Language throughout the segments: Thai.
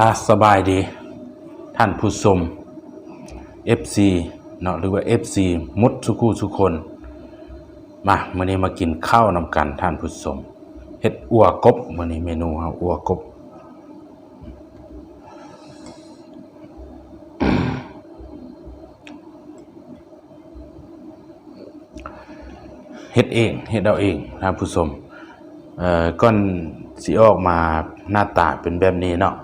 อะสบายดี ท่านผู้ชม FC เนาะหรือว่า FC มุดสุคูสุคน มามื่อนี้มากินข้าวนำกันท่านผู้ชมเฮ็ดอัวกบมื่อนี้เมนูเฮาอัวกบเฮ็ดเองเฮ็ดเอาเองท่านผู้ชมเอ่อก่อนสิออกมาหน้าตาเป็นแบบนี้เนาะ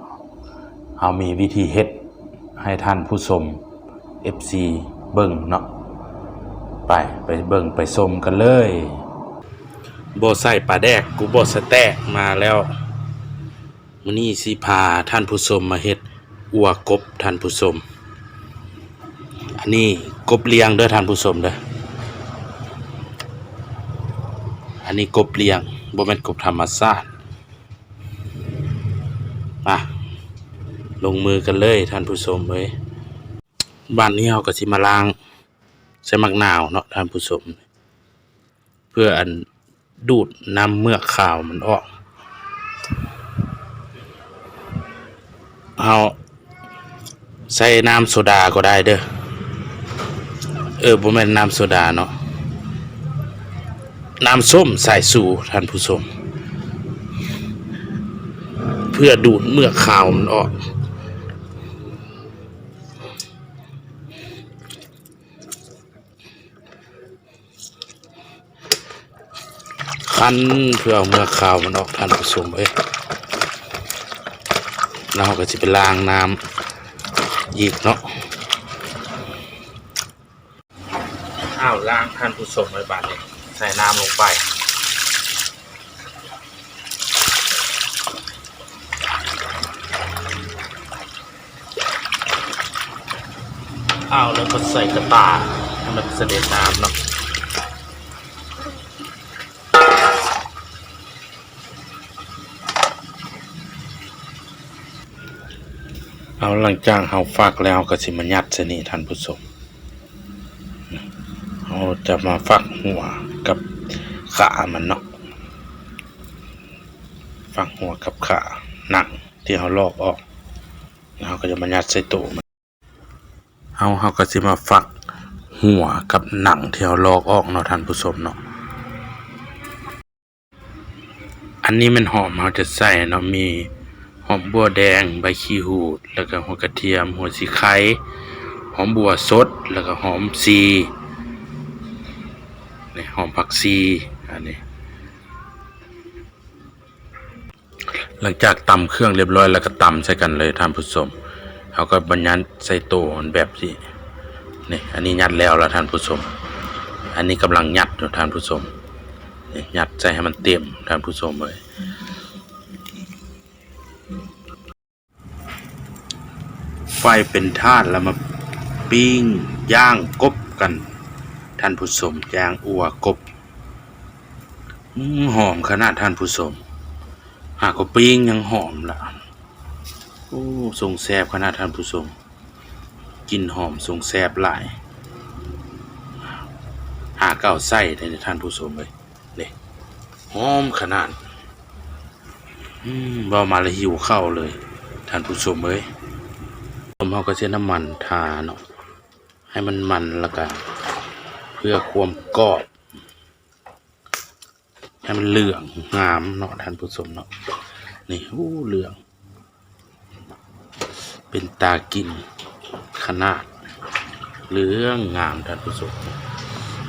เฮามีวิธีเฮ็ดให้ท่านผู้ชม FC เบิ่งเนาะไปไปเบิ่งไปชมกันเลยบ่ใส่ปลาแดกกูบ่สแตกมาแล้วมื้อนี้สิพาท่านผู้ชมมาเฮ็ดอัวกบท่านผู้ชมอันนี้กบเลี้ยงเด้อท่านผู้ชมเด้ออันนี้กบเลี้ยงบ่แม่นกบธรรมชาติมา ลงมือกันเลยท่านผู้ชมเอ้ยบ้านนี้เฮาก็สิมาล้างใส่มักนาวเนาะท่านผู้ชมเพื่ออันดูดน้ำเมือกขาวมันออกเอาใส่น้ำโซดาก็ได้เด้อเออบ่แม่นน้ำโซดาเนาะน้ำส้มสายสูท่านผู้ชมเพื่อดูดเมือกขาวมันออก คั้นเพื่อเอาเมื่อกขาวมันออกท่านผู้ชมเอ้ยแล้วเราก็จะไปล้างน้ำอีกเนาะอ้าวล้างท่านผู้ชมไว้บาดนี้ใส่น้ำลงไปอ้าวแล้วก็ใส่กระตาให้มันเสด็จน้ำเนาะ เอาหลังจากเฮาฟักแล้วก็สิมายัดใส่นี่ท่านผู้ชมเราจะมาฟักหัวกับขามันเนาะฟักหัวกับขาหนังที่เราลอกออกเราก็จะมายัดใส่ตู้มันเอาเราก็จะมาฟักหัวกับหนังที่เราลอกออกเนาะท่านผู้ชมเนาะอันนี้มันหอมเราจะใส่เนาะมี หอมบัวแดงใบขี้หูด แล้วก็หัวกระเทียม หัวสีไข่หอมบัวสด แล้วก็หอมซีนี่หอมผักชีอันนี้หลังจากตำเครื่องเรียบร้อยแล้วก็ตำใส่กันเลยท่านผู้ชมเขาก็บรรยัดใส่โตมันแบบที่นี่อันนี้ยัดแล้วละท่านผู้ชม อันนี้กำลังยัดอยู่ท่านผู้ชมนี่ยัดใส่ให้มันเต็มท่านผู้ชมเลย ไฟเป็นธาตุแล้วมาปิ้งย่างกบกัน ท่านผู้ชมย่างอัวกบหอมขนาดท่านผู้ชมหากว่าปิ้งยังหอมละโอ้ทรงแซบขนาดท่านผู้ชมกินหอมทรงแซบหลาย หาเก้าไส้ได้ในท่านผู้ชมเลยนี่หอมขนาดอืมเบามาแล้วหิวข้าวเลย ท่านผู้ชมเอ้ย ผมเอาก็ใช้น้ำมันทาเนาะให้มันมันแล้วก็เพื่อความกรอบให้มันเหลืองงามเนาะท่านผู้ชมเนาะนี่อู้เหลือง เป็นตากินขนาดเหลืองงามท่านผู้ชม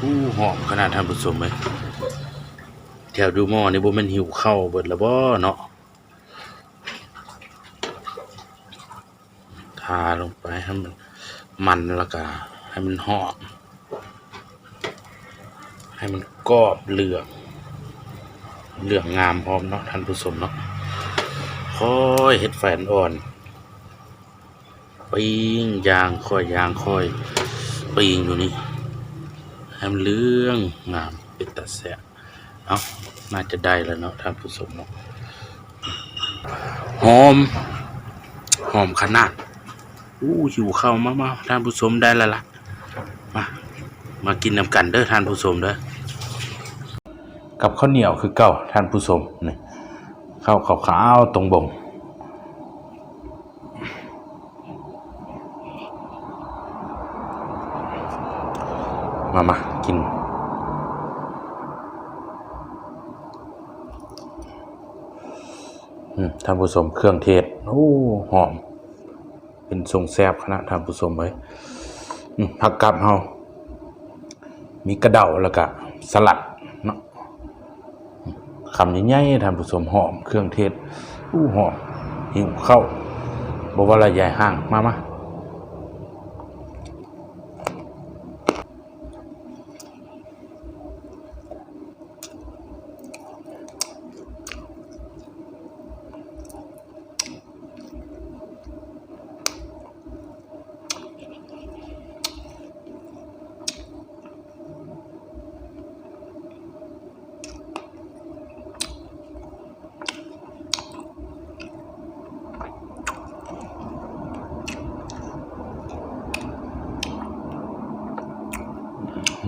อู้หอมขนาดท่านผู้ชมเลยแถวดูหม้อนี่บ่ม่นหิวเข้าเบิดล้วบ่เนาะาลงไปให้มันมันแล้วก็ให้มันหอมให้มันกรอบเหลือง เหลืองงามพร้อมเนาะท่านผู้ชมเนาะค่อยเห็ดแฟนอ่อนปิ้งยางค่อยยางค่อยปิ้งอยู่นี่ให้มันเหลืองงามเป็นตาแสะเอาน่าจะได้แล้วเนาะท่านผู้ชมเนาะหอมหอมขนาด อู้หิวข้าวมามาท่านผู้ชมได้ละละมา มากินน้ำกันเด้อท่านผู้ชมเด้อกับข้าวเหนียวคือเก่าท่านผู้ชมนี่ข้าวขาวๆตรงบงมามากิน ท่านผู้ชมเครื่องเทศ โอ้ หอม เป็นทรงแซบคณะท่านผู้ชมไว้ผักกาดเฮามีกระเดาแล้วก็สลัดเนาะคำใหญ่ๆท่านผู้ชมหอมเครื่องเทศอู้หอมหิวเข้าวบอกว่าอะใหญ่ห้างมามา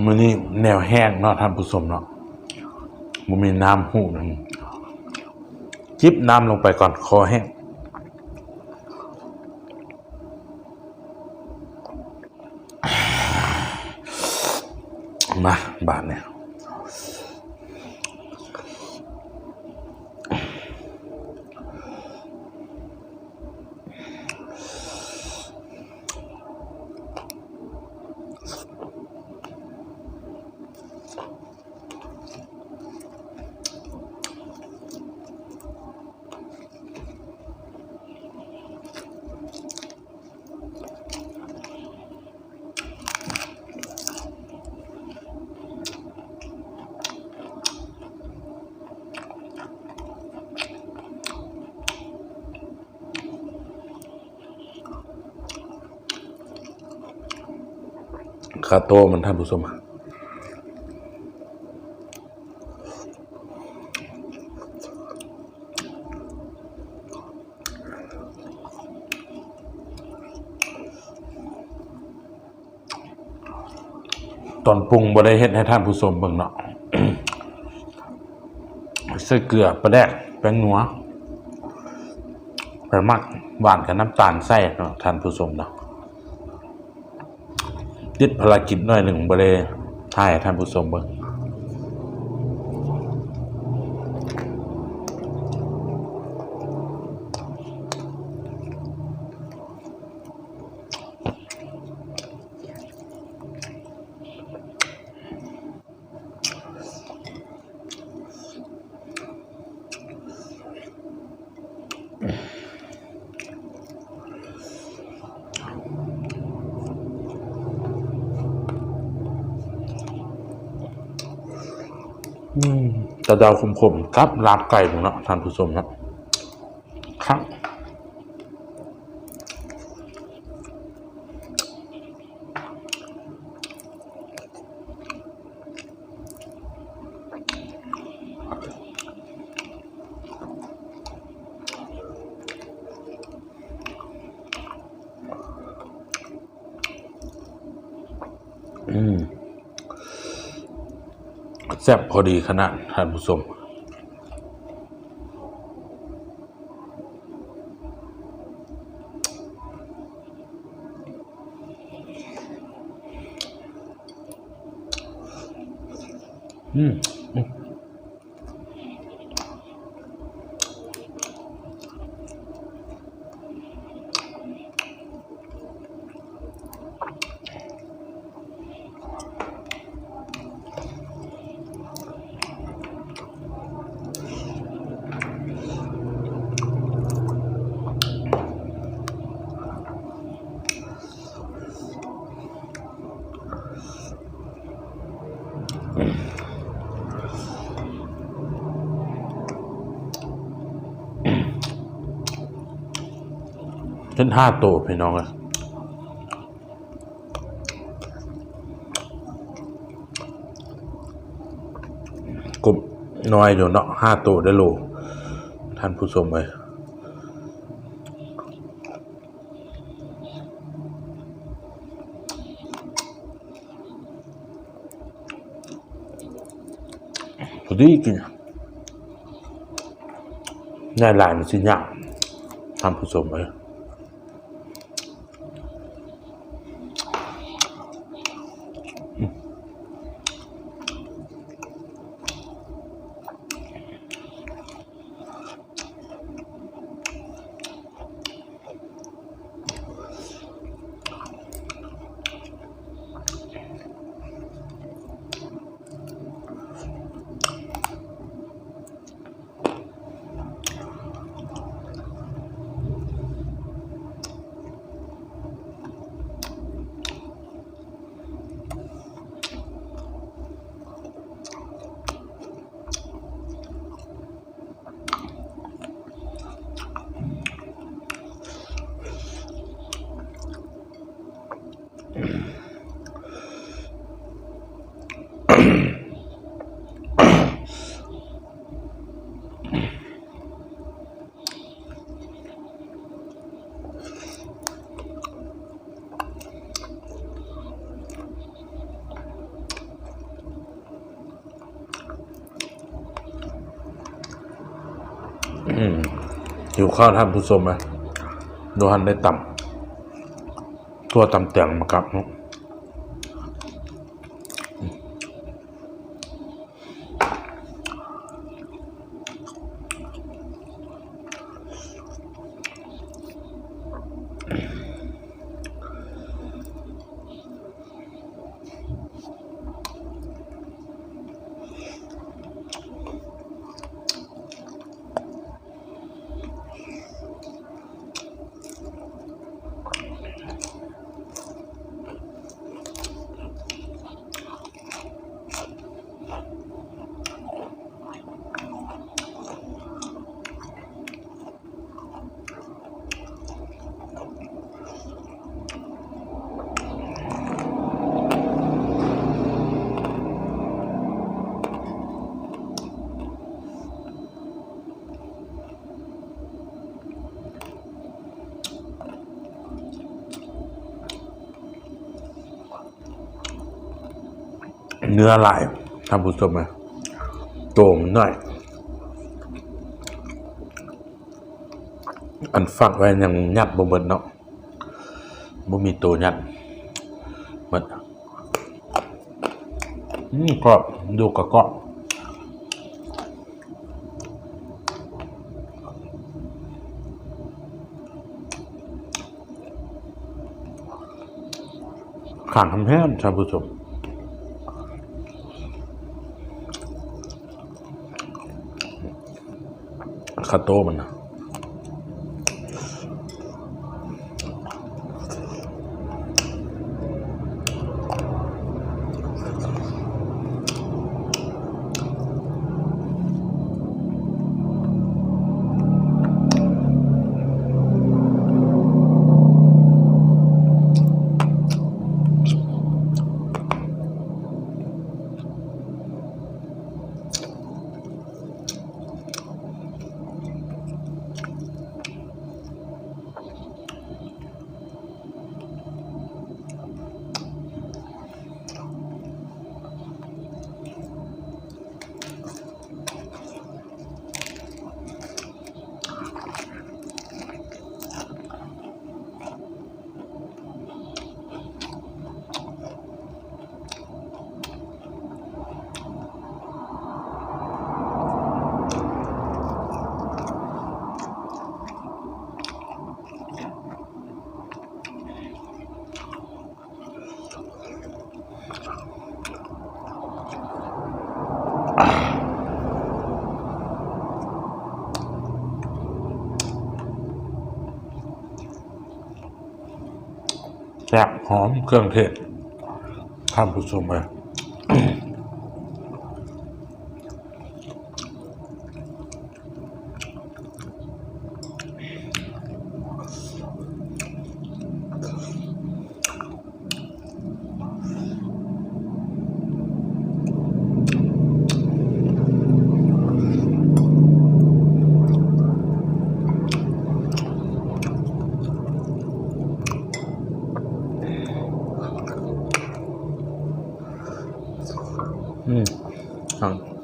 มือนี้แนวแห้งเนาะท่านผู้ชมเนาะมันมีน้ำหูหนึงจิบน้ำลงไปก่อนคอแห้งมาบาทเนี่ย คาโต้มันท่านผู้ชมตอนปรุงบ่ได้เฮ็ดให้ท่านผู้ชมเบิ่งเนาะใส่เกลือปลาแดกแป้งนัวไปมักหวานกับน้ำตาลใส่เนาะท่านผู้ชมเนาะ ติดภารกิจหน่อยหนึ่งบริถ่ายให้ท่านผู้ชมเบิ่ง ตะเดาขมๆครับลาบไก่ผมเนาะท่านผู้ชมเนาะครับ อืม แซ่บพอดีขนาดท่านผู้ชมอืม อืมเช่นห้าตัวพี่น้องอะกบน้อยอยู่เนาะห้าตัวได้โล ท่านผู้ชมเลยพอดีกินได้หลายมันสิยากท่านผู้ชมเลย หิวข้าวท่านผู้ชมไหมดูหันได้ต่ำตัวต่ำเตียงมาครับเนื้ เนื้อลายท่านผู้ชมไหมโตมันหน่อย อันฟักไว้ยังยัดบ่เบิดเนาะบ่มีตัวยัดเบิดอืมกรอบดูกระกอบขางคำแพงท่านผู้ชม คาโตมันนะแซ่บหอมเครื่องเทศท่านผู้ชมเลย อืมครับ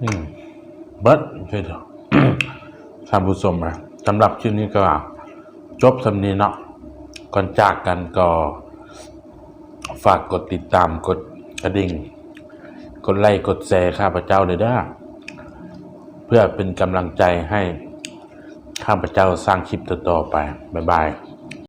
เบิร์ดเพื่อนท่านผู้ชมนะสำหรับคลิปนี้ก็จบสำนีเนาะก่อนจากกันก็ฝากกดติดตามกดกระดิ่ง กดไลค์กดแชร์ข้าพเจ้าเลยด้อเพื่อเป็นกำลังใจให้ข้าพเจ้าสร้างคลิปต่อๆไป บ๊ายบาย